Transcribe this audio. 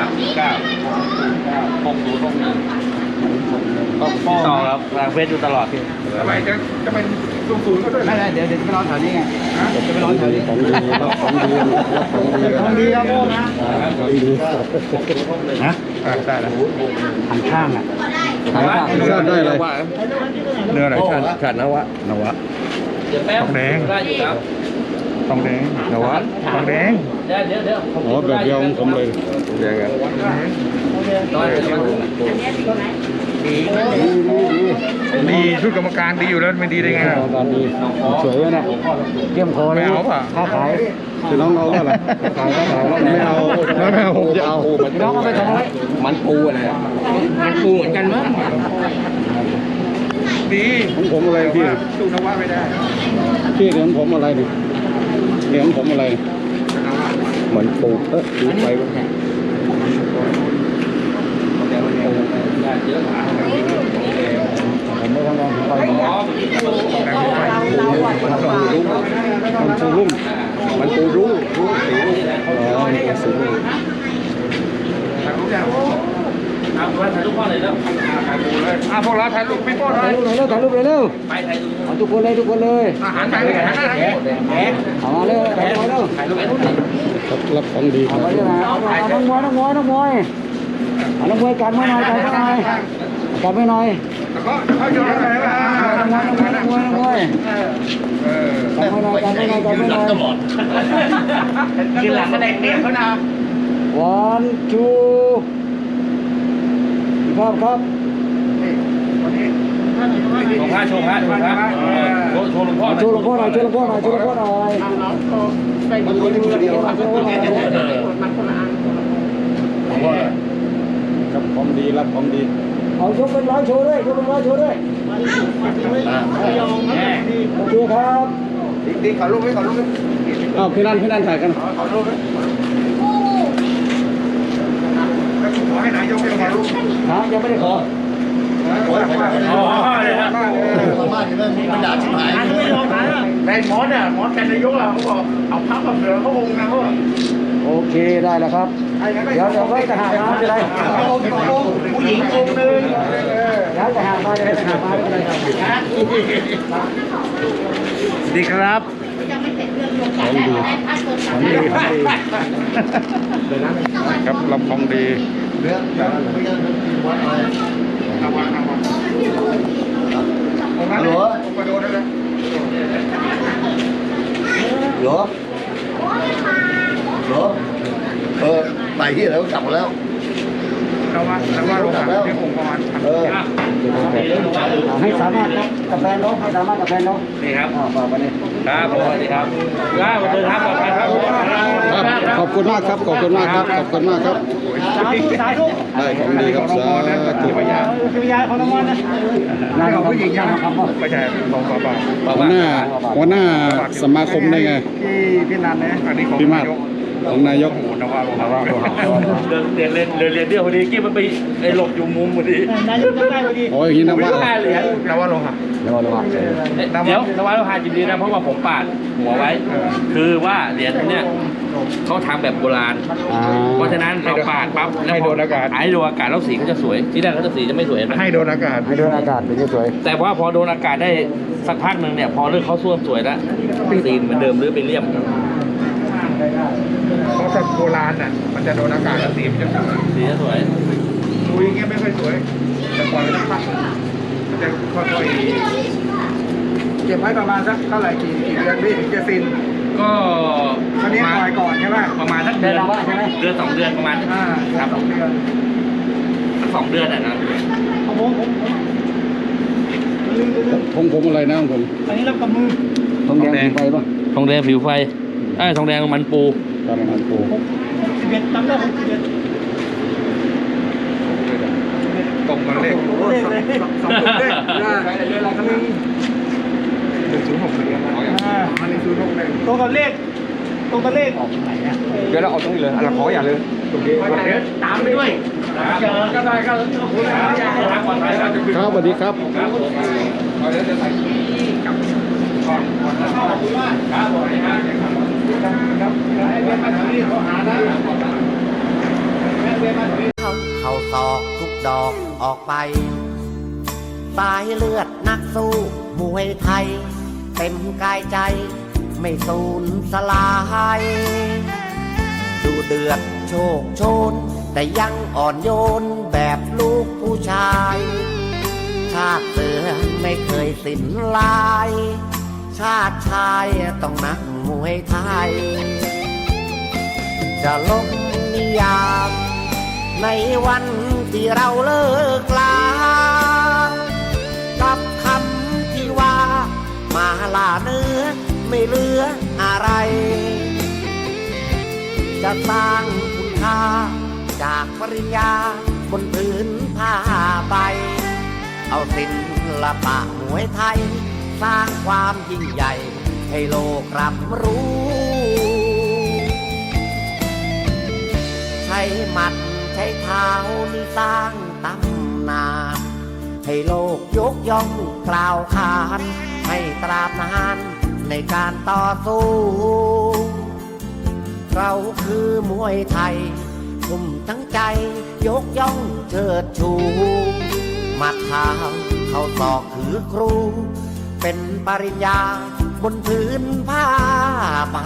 ามสี่เก้าหกศูนย์หกหนึ่งก็ต่อครับทางเฟซอยู่ตลอดพี่ทำไมจะจะเป็นศูนย์ศูนย์ก็ด้วยไม่ได้เดี๋ยวเดี๋ยวจะไปรอแถวนี้ไงเดี๋ยวจะไปรอแถวนี้ของดีครับของดีครับของดีของดีครับโอ้นะของดีฮะอ่าได้แล้วหันข้างอะถ่ายภาพได้เลยเนื้ออะไรชาติขาดนวะนวะเดี๋ยวแป๊บทองแดงได้อยู่ครับทองแดงนวัดทองแดงเดี๋ยวเดี๋ยวเดี๋ยวอ๋อแบบเดียวของผมเลย แดงอะร้อยเดี๋ยวมาดูดีชุดกรรมการดีอยู่แล้วไม่ดีได้ไงการดีสวยนะเกี่ยมคอเลยไม่เอาป่ะค้าขายคือน้องเอาอะไรขายก็ขายไม่เอาไม่เอาผมจะเอาพี่น้องเอาไปทำอะไรมันปูอะไรอะมันปูเหมือนกันมั้งดีของผมอะไรพี่สู้นวัดไม่ได้พี่เหรียญผมอะไรนี่เหรียญผมอะไรเหมือนปูเออดูไป ได้เยอะ ผมไม่ทำงานผมไปอ๋อมันปูรุ่มมันปูรุ่งรุ่งสีรุ่งอ๋อมันปูสีรุ่งเอาไปถ่ายรูปพ่อเลยแล้วอะพวกเราถ่ายรูปพี่โป้หน่ถ่ายรูปหน่อยเร็วถ่ายรูปเลยเร็วไปถ่ายรูปเอาทุกคนเลยทุกคนเลยอาหารไปเลยอาหารไปเลยเอามาเร็วถ่ายรูปเร็วถ่ายรูปรับรับของดีคเอารับไปเลยนะเอาไปน้องมวยน้องมวยน้องมวย เอาน้องมวยกันไว้หน่อยกันไว้หน่อยกันไว้หน่อยแล้วก็เขาโยนอะไรมาน้องมวยน้องมวยน้องมวยน้องมวยเออกันไว้หน่อยกันไว้หน่อยกันไว้หน่อยกินหลังก็แดงเตี้ยเขานะ one two ครับครับโชว์พระโชว์พระโชว์พระโชว์โชว์หลวงพ่อช่วยหลวงพ่อหน่อยช่วยหลวงพ่อหน่อยช่วยหลวงพ่อหน่อยมันคนเดียวมันคนเดียวครับ ของดีรับของดีเอายกเป็นร้อยโชว์ด้วยยกเป็นร้อยโชว์ด้วยโอเคครับดีขอรูปไว้ขอรูปไว้อ้าวพี่นันพี่นันถ่ายกันขอรูปไว้แล้วขอให้นายกเป็นขอรูปฮะยังไม่ได้ขออ๋อเลยฮะในมอสอะมอสเป็นนายกอะเขาบอกเอาพับกับเหลือเขาองค์นะเขาบอก โอเคได้แล้วครับ เดี๋ยวเดี๋ยวไว้จะหามาจะได้ผู้หญิงองค์หนึ่งเดี๋ยวจะหามาจะได้จะหามาไม่เป็นไรครับดีครับของดีของดีของดีครับรับของดีฮัลโหลก อไปที่แล้วกลับมาแล้วเราว่าเราว่าลงมาที่องค์ประมาณเออให้สามารถกับแฟนน้องให้สามารถกับแฟนน้องนี่ครับอ่าฝากไปเลยครับสวัสดีครับครับเดินทางปลอดภัยครับครับขอบคุณมากครับขอบคุณมากครับขอบคุณมากครับสาธุสาธุได้ของดีครับสาธุคือวิญญาของน้องมอนนะนายของผู้หญิงยังครับไม่ใช่ของปลาปลาหัวหน้าหัวหน้าสมาคมได้ไงพี่พี่นันนะอันนี้ของพี่มาศ ของนายกโอ้โหนว่าลงมาเดินเรียนเรียนเรียนเรียนเดียวพอดีกี้มันไปไอ้หลบอยู่มุมพอดีนายกจำได้พอดีโอ้ยอย่างนี้นะว่าห้าเหรียญนว่าลงค่ะเดี๋ยวเราเดี๋ยวนวัดเราหาจิตดีนะเพราะว่าผมปาดหัวไว้ คือว่าเหรียญเนี่ยเขาทำแบบโบราณอ่าเพราะฉะนั้นเราปาดปั๊บแล้วให้พโดนอากาศให้โดนอากาศแล้วสีเขาจะสวยที่แรกเขาจะสีจะไม่สวยเห็นไหมให้โดนอากาศให้ดูอากาศเป็นสวย แต่ว่าพอโดนอากาศได้สักพักหนึ่งเนี่ยพอเรื่องเขาส้วมสวยแล้วสีเหมือนเดิมหรือไปเลี่ยม เพราะถ้าโบราณน่ะ มันจะโดนอากาศแล้วสีมันจะสวยสีจะสวยดูอย่างเงี้ยไม่ค่อยสวย แต่ปล่อยไปสักพักมันจะค่อยเก็บไว้ประมาณสักเท่าไหร่กี่กี่เดือนพี่ถึงจะฟิน ก็ตอนนี้ปล่อยก่อนใช่ไหมประมาณสักเดือนเดือนละว่าใช่ไหมเดือนสองเดือนประมาณอ่าครับสองเดือนสักสองเดือนอะนะของผมผมลืมลืมของผมอะไรนะของผม อันนี้รับกับมือทองแดงไปป่ะทองแดงผิวไฟ ไอ้ยทองแดงมันปูตามมันปูสิบเอ็ดจำได้ผมสิบเอ็ดๆตรงกันเลขเลขเลยสองเลขได้เดือนละครั้งนึงหนึ่งศูนย์หกหนึ่งอันนี้ศูนย์หกหนึ่งตรงกับเลขตรงกับเลขออกไหนอะเดี๋ยวเราเอาตรงนี้เลยเราขออย่าเลยตรงนี้ตามไปด้วยเจอก็ได้ก็ขอบคุณนะครับทางปลอดภัยครับครับสวัสดีครับเอาเดี๋ยวจะใส่กับก่อนก่อนแล้วก็ครับผมนะครับ ครับให้ เรียนมาทางนี้เขาหาได้เขาเข้าตอกทุกดอกออกไป สายเลือดนักสู้มวยไทย เต็มกายใจ ไม่สูญสลายดูเดือดโชคโชน แต่ยังอ่อนโยนแบบลูกผู้ชายชาติเสือไม่เคยสิ้นลาย ชาติชายต้องนักมวยไทย จะลงนิยามในวันที่เราเลิกลา กับคำที่ว่า มาลาเนื้อไม่เหลืออะไร จะสร้างคุณค่าจากปริญญาบนพื้นผ้าใบเอาศิลปะมวยไทย สร้างความยิ่งใหญ่ ให้โลกรับรู้ ช้หมัดใช้เท้านี่สร้างตำนาน ให้โลกยกย่องกล่าวขาน ให้ตราบนานในการต่อสู้ เราคือมวยไทยทุ่มทั้งใจยกย่องเชิดชูมัดเท้าเข้าศอกคือครู เป็นปริญญาบนพื้นผ้าใบ